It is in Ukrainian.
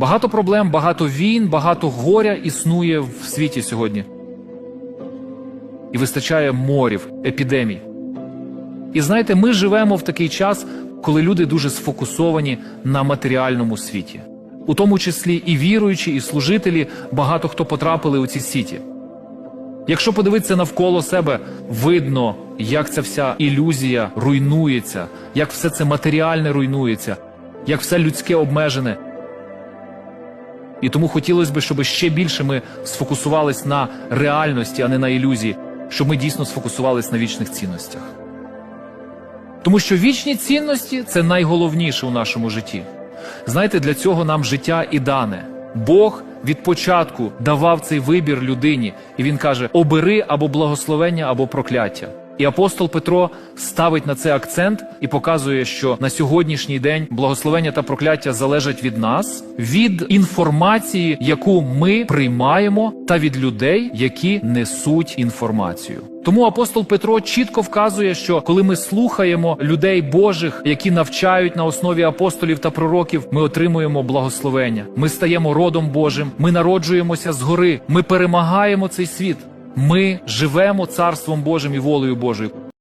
Багато проблем, багато війн, багато горя існує в світі сьогодні. І вистачає морів, епідемій. І знаєте, ми живемо в такий час, коли люди дуже сфокусовані на матеріальному світі, у тому числі і віруючі, і служителі, багато хто потрапили у ці сіті. Якщо подивитися навколо себе, видно, як ця вся ілюзія руйнується, як все це матеріальне руйнується, як все людське обмежене. І тому хотілося б, щоб ще більше ми сфокусувались на реальності, а не на ілюзії, щоб ми дійсно сфокусувались на вічних цінностях. Тому що вічні цінності це найголовніше у нашому житті. Знаєте, для цього нам життя і дане. Бог від початку давав цей вибір людині, і він каже: обери або благословення, або прокляття. І апостол Петро ставить на це акцент і показує, що на сьогоднішній день благословення та прокляття залежать від нас, від інформації, яку ми приймаємо, та від людей, які несуть інформацію. Тому апостол Петро чітко вказує, що коли ми слухаємо людей Божих, які навчають на основі апостолів та пророків, ми отримуємо благословення. Ми стаємо родом Божим, ми народжуємося згори, ми перемагаємо цей світ. Ми живемо царством Божим і волею Божою.